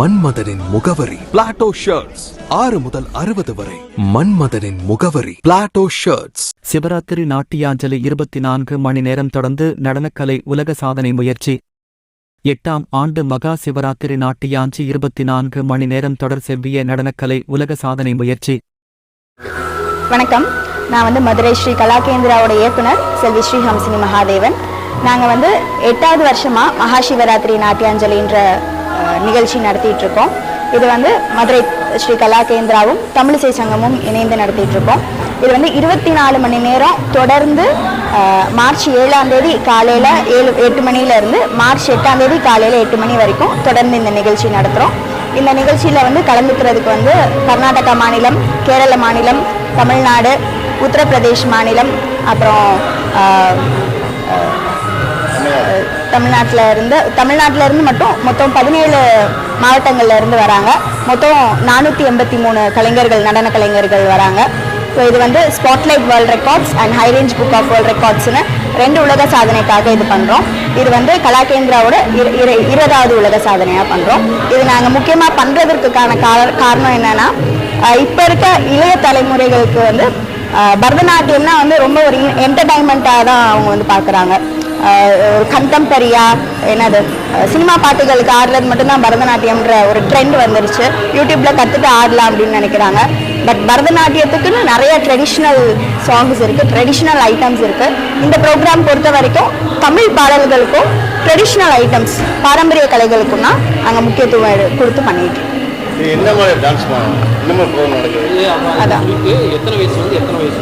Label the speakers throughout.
Speaker 1: மன்மதனின் முகவரி. Plato shirts ஆறு முதல் அறுபது வரை. மன்மதனின் முகவரி. பிளாட்டோ ஷர்ட்ஸ்
Speaker 2: சிவராத்திரி நாட்டியாஞ்சலி இருபத்தி நான்கு மணி நேரம் தொடர்ந்து நடனக்கலை உலக சாதனை முயற்சி. எட்டாம் ஆண்டு மகா சிவராத்திரி நாட்டியாஞ்சி இருபத்தி நான்கு மணி நேரம் தொடர் செவ்விய நடனக்கலை உலக சாதனை முயற்சி.
Speaker 3: வணக்கம். நான் வந்து மதுரை ஸ்ரீ கலாகேந்திராவோட இயக்குனர் செல்வி ஸ்ரீ ஹம்சினி மகாதேவன். நாங்கள் வந்து எட்டாவது வருஷமாக மகாசிவராத்திரி நாட்டியாஞ்சலின்ற நிகழ்ச்சி நடத்திட்டு இருக்கோம் இது வந்து மதுரை ஸ்ரீ கலாகேந்திராவும் தமிழிசை சங்கமும் இணைந்து நடத்திட்டு இருக்கோம் இது வந்து இருபத்தி நாலு மணி நேரம் தொடர்ந்து மார்ச் ஏழாம் தேதி காலையில் ஏழு எட்டு மணிலேருந்து மார்ச் எட்டாம் தேதி காலையில் எட்டு மணி வரைக்கும் தொடர்ந்து இந்த நிகழ்ச்சி நடத்துகிறோம் இந்த நிகழ்ச்சியில் வந்து கலந்துக்கிறதுக்கு வந்து கர்நாடகா மாநிலம் கேரள மாநிலம் தமிழ்நாடு உத்தரப்பிரதேஷ் மாநிலம் அப்புறம் தமிழ்நாட்டில் இருந்து தமிழ்நாட்டில் இருந்து மட்டும் மொத்தம் பதினேழு மாவட்டங்கள்ல இருந்து வராங்க. மொத்தம் நானூற்றி எண்பத்தி மூணு கலைஞர்கள் நடன கலைஞர்கள் வராங்க. ஸோ இது வந்து spotlight world records and high range book of world ரெக்கார்ட்ஸ்னு ரெண்டு உலக சாதனைக்காக இது பண்ணுறோம் இது வந்து கலாகேந்திராவோட இரு- இரு- இருபதாவது உலக சாதனையாக பண்ணுறோம் இது நாங்கள் முக்கியமாக பண்ணுறதற்கான காரணம் என்னன்னா இப்போ இருக்க இளைய தலைமுறைகளுக்கு வந்து பரதநாட்டியம்னா வந்து ரொம்ப ஒரு என்டர்டைன்மெண்ட்டாக தான் அவங்க வந்து பார்க்குறாங்க ஒரு கண்டெம்பரியா என்னது சினிமா பாட்டுகளுக்கு ஆடுறது மட்டும்தான் பரதநாட்டியம்ன்ற ஒரு ட்ரெண்ட் வந்துருச்சு. யூடியூப்ல கற்றுட்டு ஆடலாம் அப்படின்னு நினைக்கிறாங்க. பட் பரதநாட்டியத்துக்குன்னு நிறைய ட்ரெடிஷ்னல் சாங்ஸ் இருக்கு ட்ரெடிஷ்னல் ஐட்டம்ஸ் இருக்கு. இந்த ப்ரோக்ராம் பொறுத்த வரைக்கும் தமிழ் பாடல்களுக்கும் ட்ரெடிஷ்னல் ஐட்டம்ஸ் பாரம்பரிய கலைகளுக்கும் தான் நாங்கள் முக்கியத்துவம் கொடுத்து பண்ணிட்டு
Speaker 4: என்ன மாதிரி டான்ஸ் என்ன மாதிரி ப்ரோக்ராம் நடக்குது?
Speaker 3: அதான்.
Speaker 5: எத்தனை வயசு வந்து எத்தனை வயசு?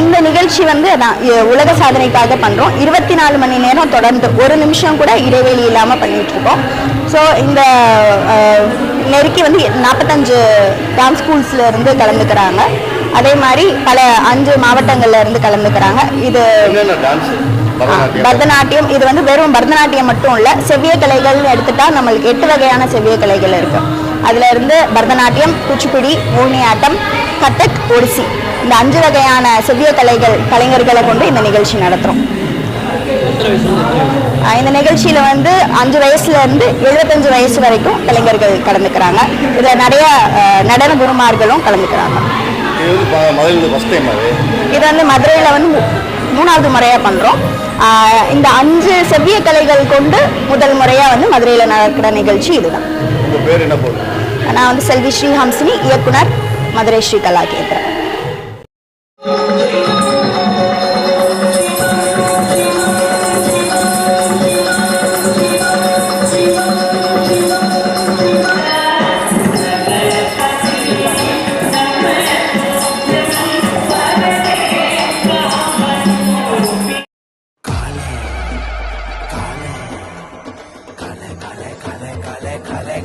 Speaker 3: இந்த நிகழ்ச்சி வந்து அதான் உலக சாதனைக்காக பண்றோம். இருபத்தி நாலு மணி நேரம் தொடர்ந்து ஒரு நிமிஷம் கூட இடைவெளி இல்லாம பண்ணிட்டு இருக்கோம் ஸோ இந்த நெருக்கி வந்து நாற்பத்தஞ்சு டான்ஸ் ஸ்கூல்ஸ்ல இருந்து கலந்துக்கிறாங்க. அதே மாதிரி பல அஞ்சு மாவட்டங்கள்ல இருந்து கலந்துக்கிறாங்க. இது
Speaker 4: பரதநாட்டியம்
Speaker 3: பரதநாட்டியம். இது வந்து வெறும் பரதநாட்டியம் மட்டும் இல்ல செவ்விய கலைகள்னு எடுத்துட்டா நம்மளுக்கு எட்டு வகையான செவ்விய கலைகள் இருக்கு. அதுல இருந்து பரதநாட்டியம் குச்சிப்புடி மோகினியாட்டம் கதக் ஒடிசி. இந்த அஞ்சு வகையான செவ்விய கலைகள் கலைஞர்களை கொண்டு இந்த நிகழ்ச்சி நடத்துறோம். ஆஹ் இந்த நிகழ்ச்சியில வந்து அஞ்சு வயசுல இருந்து எழுபத்தஞ்சு வயசு வரைக்கும் கலைஞர்கள் கலந்துக்கிறாங்க. இதுல நிறைய நடன குருமார்களும் கலந்துக்கிறாங்க.
Speaker 4: இது வந்து மதுரையில்
Speaker 3: வந்து மூணாவது முறையா பண்றோம். ஆஹ் இந்த அஞ்சு செவ்விய கலைகள் கொண்டு முதல் முறையா வந்து மதுரையில நடக்கிற நிகழ்ச்சி இதுதான். நான் வந்து செல்வி ஸ்ரீஹம்சினி இயக்குனர் மதுரை ஸ்ரீ